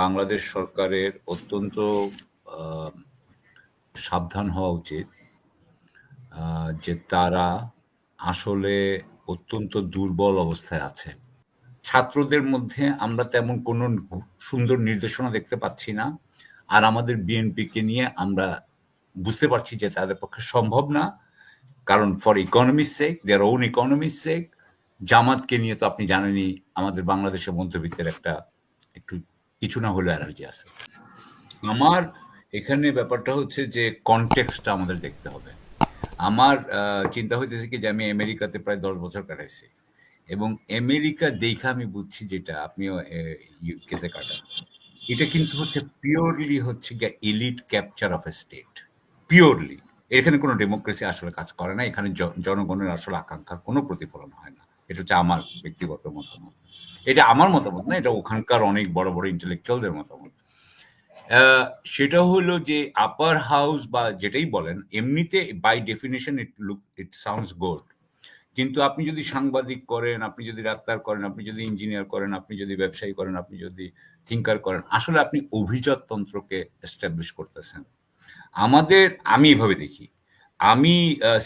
বাংলাদেশ সরকারের অত্যন্ত সাবধান হওয়া উচিত যে তারা আসলে অত্যন্ত দুর্বল অবস্থায় আছে। ছাত্রদের মধ্যে আমরা তেমন কোনো সুন্দর নির্দেশনা দেখতে পাচ্ছি না, আর আমাদের বিএনপিকে নিয়ে আমরা বুঝতে পারছি যে তাদের পক্ষে সম্ভব না, কারণ ফর ইকোনমির সেক দেয়ার ওন ইকোনমির সেক জামাতকে নিয়ে তো আপনি জানেনই, আমাদের বাংলাদেশের মধ্যবিত্তের একটা একটু কিছু না হলেও অ্যালার্জি আছে। আমার এখানে ব্যাপারটা হচ্ছে যে কনটেক্সটটা আমাদের দেখতে হবে। আমার চিন্তা হইতেছে কি যে আমি আমেরিকাতে প্রায় দশ বছর কাটাইছি এবং আমেরিকা দেখে আমি বুঝছি যেটা আপনিও ইউকেতে কাটান। এটা কিন্তু হচ্ছে পিওরলি হচ্ছে গিয়ে elite capture of a state purely এখানে কোনো ডেমোক্রেসি আসলে কাজ করে না। এখানে জনগণের আসলে আকাঙ্ক্ষার কোনো প্রতিফলন হয় না। এটা হচ্ছে আমার ব্যক্তিগত মতামত। এটা আমার মতামত না, এটা ওখানকার অনেক বড় বড় ইন্টেলেকচুয়ালদের মতামত। সেটা হলো যে আপার হাউস বা যেটাই বলেন, এমনিতে by definition it look it sounds good কিন্তু আপনি যদি সাংবাদিক করেন, আপনি যদি ডাক্তার করেন, আপনি যদি ইঞ্জিনিয়ার করেন, আপনি যদি ব্যবসায়ী করেন, আপনি যদি থিঙ্কার করেন, আসলে আপনি অভিজাত তন্ত্রকে এস্টাবলিশ করতেছেন। আমাদের, আমি এভাবে দেখি। আমি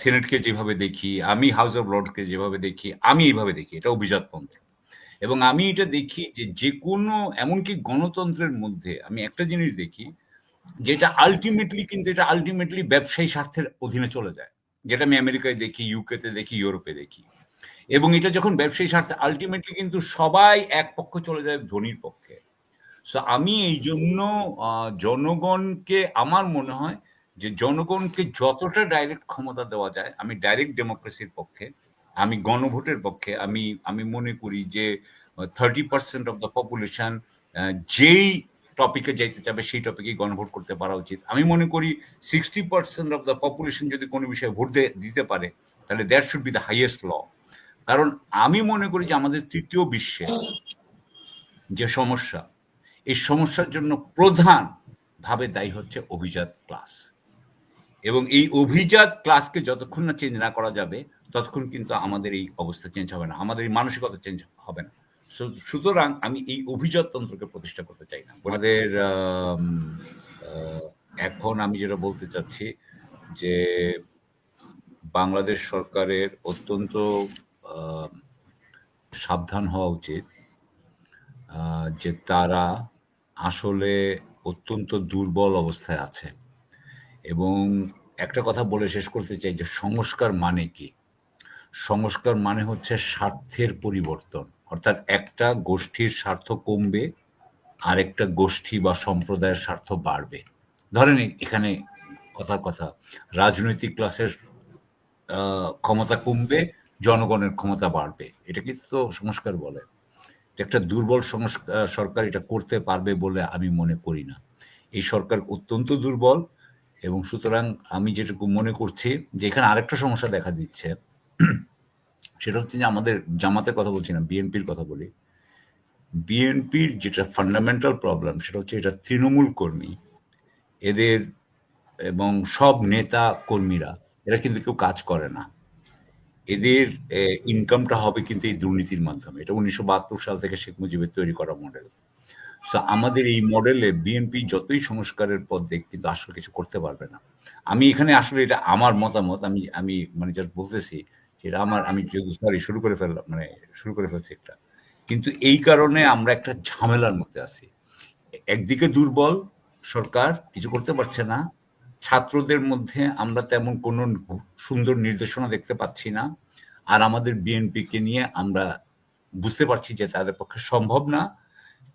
সেনেটকে যেভাবে দেখি, আমি হাউস অফ লর্ডকে যেভাবে দেখি, আমি এইভাবে দেখি, এটা অভিজাত তন্ত্র এবং আমি এটা দেখি যে যে কোনো এমনকি গণতন্ত্রের মধ্যে আমি একটা জিনিস দেখি, যেটা আলটিমেটলি কিন্তু এটা আলটিমেটলি ব্যবসায়ী স্বার্থের অধীনে চলে যায়। যেটা আমি আমেরিকায় দেখি ইউকেতে দেখি ইউরোপে দেখি। এবং এটা যখন ব্যবসায়ী স্বার্থে আলটিমেটলি কিন্তু সবাই এক পক্ষ চলে যায় ধনীর পক্ষে। সো আমি এই জন্য জনগণকে আমার মনে হয় যে জনগণকে যতটা ডাইরেক্ট ক্ষমতা দেওয়া যায়, আমি ডাইরেক্ট ডেমোক্রেসির পক্ষে আমি গণভোটের পক্ষে, আমি আমি মনে করি যে thirty percent of the population যেই টপিকে যাইতে চাবে, সেই টপিকেই গণভোট করতে পারা উচিত। আমি মনে করি sixty percent of the population যদি কোনো বিষয়ে ভোট দিতে পারে, তাহলে that should be the highest law কারণ আমি মনে করি যে, আমাদের তৃতীয় বিশ্বে যে সমস্যা, এই সমস্যার জন্য প্রধান ভাবে দায়ী হচ্ছে অভিজাত ক্লাস এবং এই অভিজাত ক্লাসকে যতক্ষণ না চেঞ্জ না করা যাবে, ততক্ষণ কিন্তু আমাদের এই অবস্থা চেঞ্জ হবে না। আমাদের এই মানসিকতা চেঞ্জ হবে না। সুতরাং আমি এই অভিজাত তন্ত্রকে প্রতিষ্ঠা করতে চাই না। আমাদের এখন আমি যেটা বলতে চাচ্ছি যে বাংলাদেশ সরকারের অত্যন্ত সাবধান হওয়া উচিত যে তারা আসলে অত্যন্ত দুর্বল অবস্থায় আছে। এবং একটা কথা বলে শেষ করতে চাই যে সংস্কার মানে কি? সংস্কার মানে হচ্ছে স্বার্থের পরিবর্তন। অর্থাৎ একটা গোষ্ঠীর স্বার্থ কমবে আর একটা গোষ্ঠী বা সম্প্রদায়ের স্বার্থ বাড়বে। ধরেন এখানে কথার কথা, রাজনৈতিক ক্লাসের ক্ষমতা কমবে, জনগণের ক্ষমতা বাড়বে। এটা কিন্তু তো সংস্কার বলে? একটা দুর্বল সংস্কার সরকার এটা করতে পারবে বলে আমি মনে করি না। এই সরকার অত্যন্ত দুর্বল এবং সুতরাং আমি যেটুকু মনে করছি যে এখানে আরেকটা সমস্যা দেখা দিচ্ছে। সেটা হচ্ছে যে আমাদের জামাতের কথা বলছি না, বিএনপির কথা বলি। বিএনপির যেটা ফান্ডামেন্টাল প্রবলেম সেটা হচ্ছে এটা তৃণমূল কর্মী, এদের এবং সব নেতা কর্মীরা, এরা কিন্তু কেউ কাজ করে না। এদের ইনকামটা হবে কিন্তু এই দুর্নীতির মাধ্যমে। এটা উনিশশো বাহাত্তর সাল থেকে শেখ মুজিবের তৈরি করা মডেল সো আমাদের এই মডেলে বিএনপি যতই সংস্কারের পথ দেখ, কিন্তু আসলে কিছু করতে পারবে না। আমি এখানে আসলে এটা আমার মতামত, আমি আমি মানে জাস্ট বলতেছি যেটা আমার, আমি যেহেতু সরি শুরু করে ফেললাম মানে শুরু করে ফেলছি একটা। কিন্তু এই কারণে আমরা একটা ঝামেলার মধ্যে আছি। একদিকে দুর্বল সরকার, কিছু করতে পারছে না। ছাত্রদের মধ্যে আমরা তেমন কোনো সুন্দর নির্দেশনা দেখতে পাচ্ছি না। আর আমাদের বিএনপিকে নিয়ে আমরা বুঝতে পারছি যে তাদের পক্ষে সম্ভব না।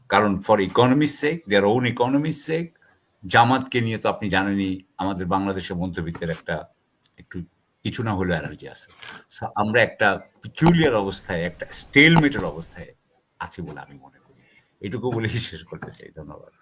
কারণ ফর ইকোনমির সেক দেয়ার ওন ইকোনমির সেক জামাতকে নিয়ে তো আপনি জানেনই, আমাদের বাংলাদেশের মধ্যবিত্তের একটা একটু কিছু না হলেও অ্যালার্জি আছে। আমরা একটা পিকিউলিয়ার অবস্থায়, একটা স্টেলমেটের অবস্থায় আছি বলে আমি মনে করি। এটুকু বলেই শেষ করতে চাই। ধন্যবাদ।